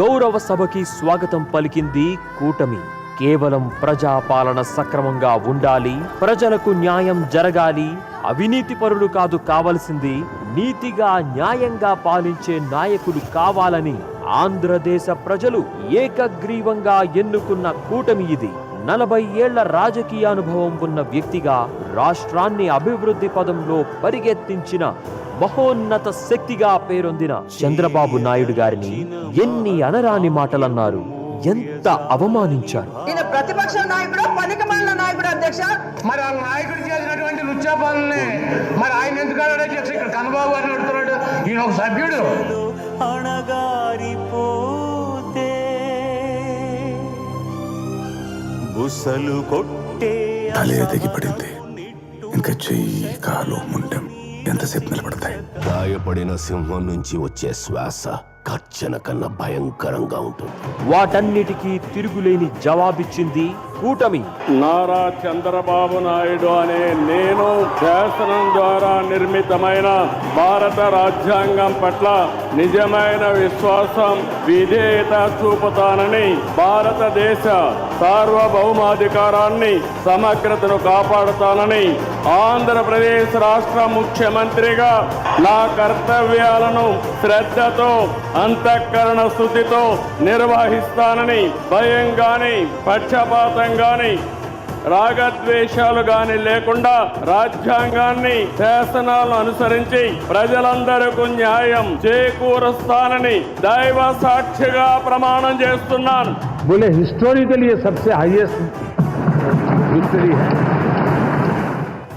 గౌరవ సభకి స్వాగతం పలికింది కూటమి. కేవలం ప్రజాపాలన సక్రమంగా ఉండాలి ప్రజలకు న్యాయం జరగాలి అవినీతి పరులు కాదు కావలసింది నీతిగా న్యాయంగా పాలించే నాయకులు కావాలని ఆంధ్రదేశ ప్రజలు ఏకగ్రీవంగా ఎన్నుకున్న కూటమి ఇది. నలభై ఏళ్ళ రాజకీయ అనుభవం ఉన్న వ్యక్తిగా రాష్ట్రాన్ని అభివృద్ధి పదంలో పరిగెత్తించిన మహోన్నత శక్తిగా పేరొందిన చంద్రబాబు నాయుడు గారిని ఎన్ని అనరాని మాటలన్నారు ఎంత అవమానించారు. ఈయన ప్రతిపక్ష నాయకుడు పనికి మాలిన నాయకుడు అధ్యక్ష? మరి ఆ నాయకుడు చేసినటువంటి లుచ్చా పనుల్ని మరి ఆయన ఎందుకు అన్నాడు అధ్యక్ష? ఇక్కడ కన్నబాబు గారిని అడుగుతున్నాడు. ఈయన ఒక సభ్యుడు. అణగారిపోతే బుసలు కొట్టే తలే తెగిపడింది ఇంకా చెయ్యి కాలు ముండెం. ఎంతసేపు నిలబడతాయి. గాయపడిన సింహం నుంచి వచ్చే శ్వాస కర్చన కన్నా భయంకరంగా ఉంటుంది. వాటన్నిటికీ తిరుగులేని జవాబిచ్చింది కూటమి. నారా చంద్రబాబు నాయుడు అనే నేను శాసనం ద్వారా నిర్మితమైన భారత రాజ్యాంగం పట్ల నిజమైన విశ్వాసం విధేయత చూపుతానని భారతదేశ సార్వభౌమాధికారాన్ని సమగ్రతను కాపాడుతానని ఆంధ్రప్రదేశ్ రాష్ట్ర ముఖ్యమంత్రిగా నా కర్తవ్యాలను శ్రద్ధతో అంతఃకరణ స్థుతితో నిర్వహిస్తానని భయం గాని పక్షపాతం గాని రాగద్వేషాలు గాని లేకుండా రాజ్యాంగాన్ని శాసనాలను అనుసరించి ప్రజలందరకు న్యాయం చేకూరుస్తానని దైవ సాక్షిగా ప్రమాణం చేస్తున్నాను. బోలే హిస్టోరికల్ సబ్సే హైయెస్ట్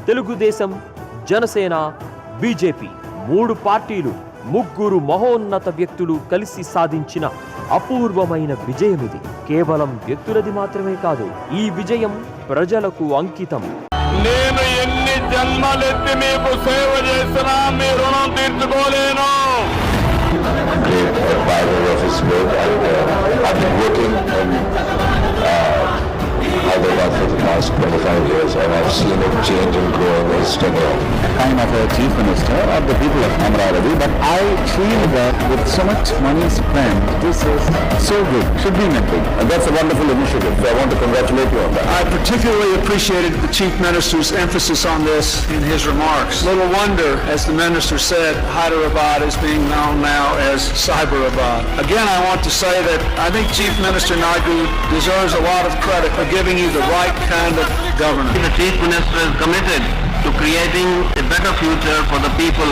తెలుగుదేశం జనసేన బీజేపీ. మూడు పార్టీలు ముగ్గురు మహోన్నత వ్యక్తులు కలిసి సాధించిన అపూర్వమైన విజయం ఇది కేవలం వ్యక్తులది మాత్రమే కాదు ఈ విజయం ప్రజలకు అంకితం. నేను ఎన్ని జన్మలెత్తి మీకు సేవ చేసినా మీ రుణం తీర్చుకోలేను. Great admirer of his work and uh, I've been working in uh, Hyderabad for the past 25 years and I've seen it change and grow in his tenure. I'm not a chief minister of the people of Amravati but I feel that with so much money spent this is so good, should be maintained. And that's a wonderful initiative so I want to congratulate you on that. I particularly appreciated the Chief Minister's emphasis on this in his remarks. Little wonder, as the Minister said, Hyderabad is being known now as Cyberabad. Again, I want to say that I think Chief Minister Naidu deserves a lot of credit for giving the right kind of governance. The Chief Minister is committed to creating a better future for the people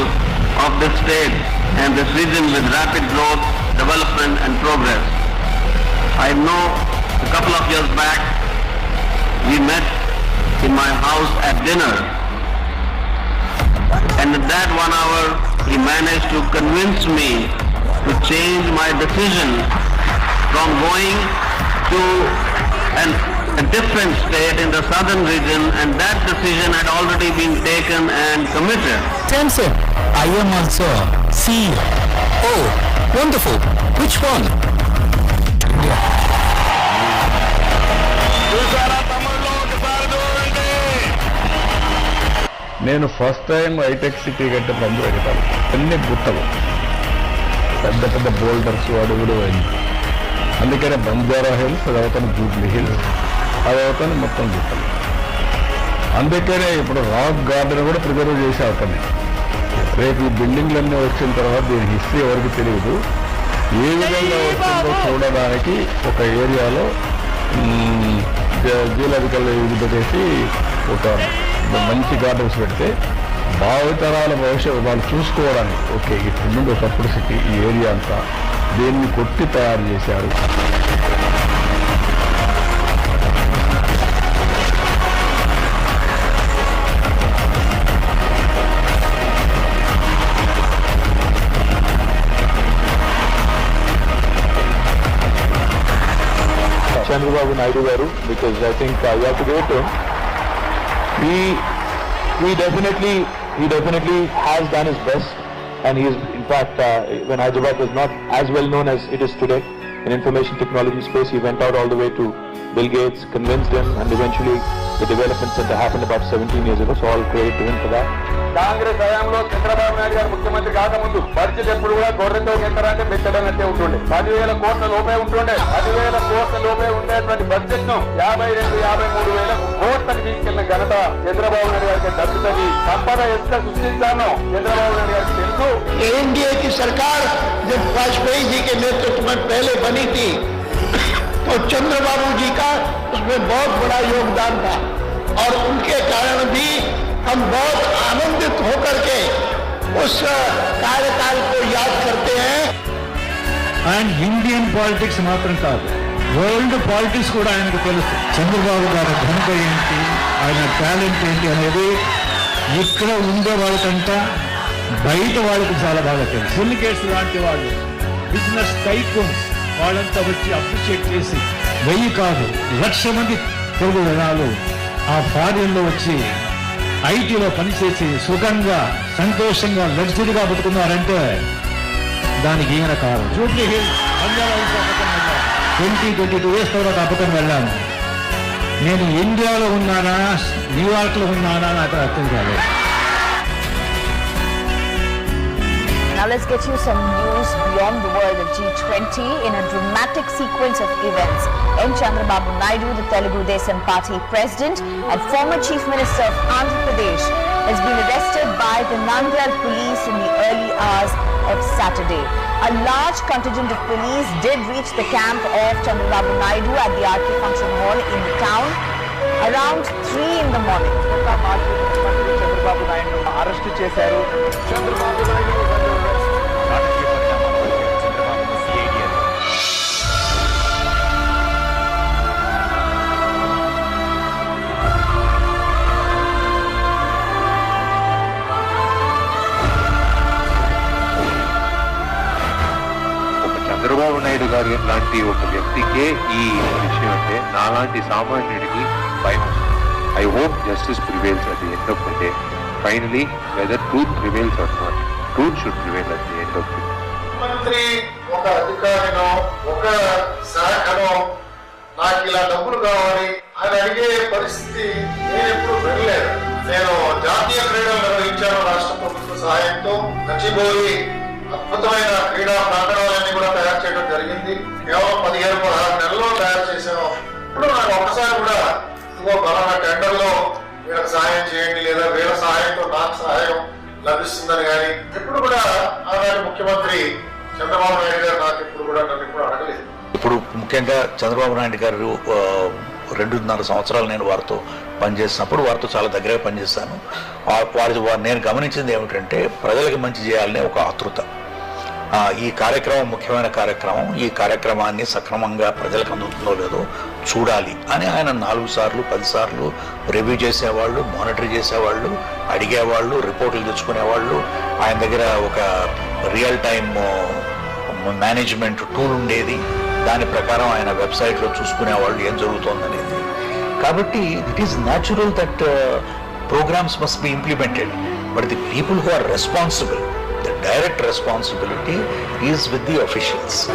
of this state and this region with rapid growth, development and progress. I know a couple of years back, we met in my house at dinner and in that one hour, he managed to convince me to change my decision from going to an, a different state in the southern region and that decision had already been taken and committed. Samson, I am also CEO. Oh, wonderful. Which one? నేను first time హైటెక్ సిటీ కంటే ముందు వెళ్తాను అన్ని గుట్టలు పెద్ద పెద్ద boulders అడుగుడు అయింది అందుకనే బంజారా హిల్స్ అవుతాను జూబ్లీ హిల్స్ అది మొత్తం గుట్టలు అందుకనే ఇప్పుడు రాక్ గార్డెన్ కూడా ప్రిజర్వ్ చేసి అవుతాను రేపు ఈ బిల్డింగ్లన్నీ వచ్చిన తర్వాత దీని హిస్టరీ ఎవరికి తెలియదు. ఏ విధంగా వస్తుందో చూడడానికి ఒక ఏరియాలో జియోలాజికల్ ఇది పెట్టేసి ఒక మంచి గార్డెన్స్ పెడితే భావితరాల భవిష్యత్తు వాళ్ళు చూసుకోవడానికి. ఓకే ఇట్లుండి ఒకప్పుడు సిటీ ఈ ఏరియా అంతా దీన్ని కొట్టి తయారు చేశారు. Chandrababu Naidu garu because I think uh, you have to give it to him. He he definitely he definitely has done his best, and he is in fact uh, when Hyderabad was not as well known as it is today in information technology space, he went out all the way to Bill Gates convinced him, and eventually the development center happened about 17 years ago. So all credit to him for that. Congress హయాంలో చంద్రబాబు నాయుడు గారు ముఖ్యమంత్రి కాకముందు budget ఎప్పుడు కూడా గొర్రెతో గింటరాంటే మెచ్చడనట్టే ఉంటుండే పదివేల కోట్ల లోపే ఉంటుండే పదివేల కోట్ల లోపే ఉండేటువంటి బడ్జెట్ ను యాభై రెండు యాభై మూడు వేల కోట్లకు తీసుకెళ్లిన ఘనత చంద్రబాబు నాయుడు గారికి దక్కుతుంది సంపద ఎంత సృష్టించానో చంద్రబాబు నాయుడు గారికి తెలుసు एनडीए की सरकार जब वाजपेयी जी के नेतृत्व में पहले बनी थी तो चंद्रबाबू जी का उसमें बहुत बड़ा योगदान था और उनके कारण भी हम बहुत आनंदित होकर के उस कार्यकाल को याद करते हैं అండ్ ఇండియన్ పాలిటిక్స్ మాత్రం కాదు వరల్డ్ పాలిటిక్స్ కూడా ఆయనకు తెలుసు చంద్రబాబు గారి ఘనత ఏంటి ఆయన టాలెంట్ ఏంటి అనేది ఇక్కడ ఉండే వాళ్ళకంతా బయట వాళ్ళకి చాలా బాగా తెలుసు సిండికేట్స్ లాంటి వాళ్ళు బిజినెస్ టైకోన్స్ వాళ్ళంతా వచ్చి అప్రిషియేట్ చేసి వెయ్యి కాదు లక్ష మంది తెలుగు జనాలు ఆ ఫారిన్లో వచ్చి ఐటీలో పనిచేసి సుఖంగా సంతోషంగా లగ్జరీగా బతుకున్నారంటే దానికి ఈయన కాదు Jubilee Hills twenty twenty two years తర్వాత అబద్ధం వెళ్ళాను నేను ఇండియాలో ఉన్నానా న్యూయార్క్లో ఉన్నానా నాకు అర్థం కాలేదు. Now let's get you some news beyond the world of G20 in a dramatic sequence of events. N. Chandrababu Naidu, the Telugu Desam Party president and former chief minister of Andhra Pradesh, has been arrested by the Nandyal police in the early hours of Saturday. A large contingent of police did reach the camp of Chandrababu Naidu at the RK Function Hall in the town around 3 in the morning. Chandrababu Naidu arrest చేశారు చంద్రబాబు నాయుడు చంద్రబాబు లాంటి ఒక వ్యక్తికే ఈ విషయం అంటే నాలాంటి సామాన్యుడికి భయం I hope justice prevails at the end of the day finally whether truth prevails or not truth should prevail at the end of the మంత్రి ఒక అధికారినో ఒక శాఖనో నాకు ఇలా డబ్బులు కావాలి అని అడిగే పరిస్థితి నేను ఎప్పుడు వెళ్ళలేదు నేను జాతీయ క్రీడలు నిర్వహించాను రాష్ట్ర ప్రభుత్వ సహాయంతో. గచ్చిబౌలి అద్భుతమైన క్రీడా ప్రాంగణాలన్నీ తయారు చేయడం జరిగింది. కేవలం పదిహేను పదహారు నెలల్లో తయారు చేశాను. ఇప్పుడు నాకు ఒక్కసారి కూడా ఇంకో బలమైన టెండర్లో వీళ్ళకి సహాయం చేయండి లేదా వీళ్ళ సహాయంతో నాకు సహాయం లభిస్తుందని కానీ ఇప్పుడు కూడా ఆనాటి ముఖ్యమంత్రి చంద్రబాబు నాయుడు గారు నాకు ఇప్పుడు కూడా నన్ను ఇప్పుడు అడగలేదు. ఇప్పుడు ముఖ్యంగా చంద్రబాబు నాయుడు గారు రెండున్నర సంవత్సరాలు నేను వారితో పనిచేసినప్పుడు వారితో చాలా దగ్గరగా పనిచేస్తాను వారి వారు నేను గమనించింది ఏమిటంటే ప్రజలకు మంచి చేయాలనే ఒక ఆతృత. ఈ కార్యక్రమం ముఖ్యమైన కార్యక్రమం. ఈ కార్యక్రమాన్ని సక్రమంగా ప్రజలకు అందుతుందో లేదో చూడాలి అని ఆయన నాలుగు సార్లు పదిసార్లు రివ్యూ చేసేవాళ్ళు మానిటర్ చేసేవాళ్ళు అడిగేవాళ్ళు రిపోర్టులు తెచ్చుకునేవాళ్ళు. ఆయన దగ్గర ఒక రియల్ టైమ్ మేనేజ్మెంట్ టూల్ ఉండేది. దాని ప్రకారం ఆయన వెబ్సైట్లో చూసుకునేవాళ్ళు ఏం జరుగుతోందనేది. కాబట్టి it is natural that programmes must be implemented but the people who are responsible The direct responsibility is with the officials.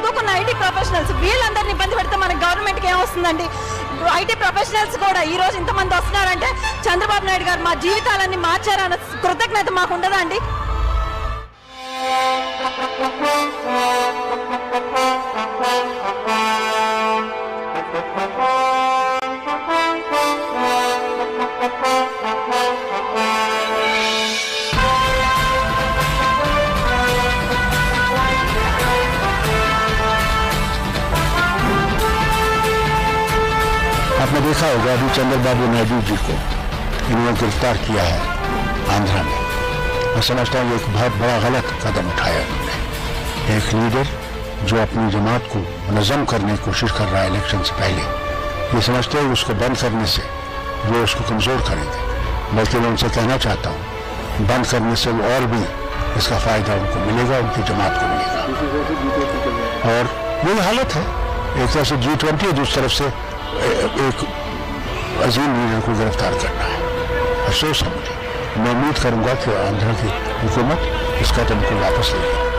చదువుకున్న ఐటీ ప్రొఫెషనల్స్ వీళ్ళందరినీ ఇబ్బంది పెడితే మన గవర్నమెంట్కి ఏమొస్తుందండి? ఐటీ ప్రొఫెషనల్స్ కూడా ఈ రోజు ఇంతమంది వస్తున్నారంటే చంద్రబాబు నాయుడు గారు మా జీవితాలన్నీ మార్చారన్న కృతజ్ఞత మాకు ఉండదా అండి? आपने देखा होगा, अभी चंद्रबाबू नायडू जी को इन्होंने गिरफ़्तार किया है आंध्रा में। मैं समझता हूँ एक बहुत बड़ा गलत कदम उठाया उन्होंने एक लीडर जो अपनी जमात को मनजम करने की कोशिश कर रहा है इलेक्शन से पहले, ये समझते हैं उसको बंद करने से वो उसको कमज़ोर करेंगे। बल्कि मैं उनसे कहना चाहता हूँ, बंद करने से वो और भी इसका फ़ायदा उनको मिलेगा, उनकी जमात को मिलेगा। और यही हालत है। एक तरफ़ से जी ट्वेंटी है, दूसरी तरफ़ से एक अजीम लीडर को गिरफ्तार करना है अफसोस है मुझे मैं उम्मीद करूंगा कि आंध्र की हुकूमत इस कदम को वापस लेगी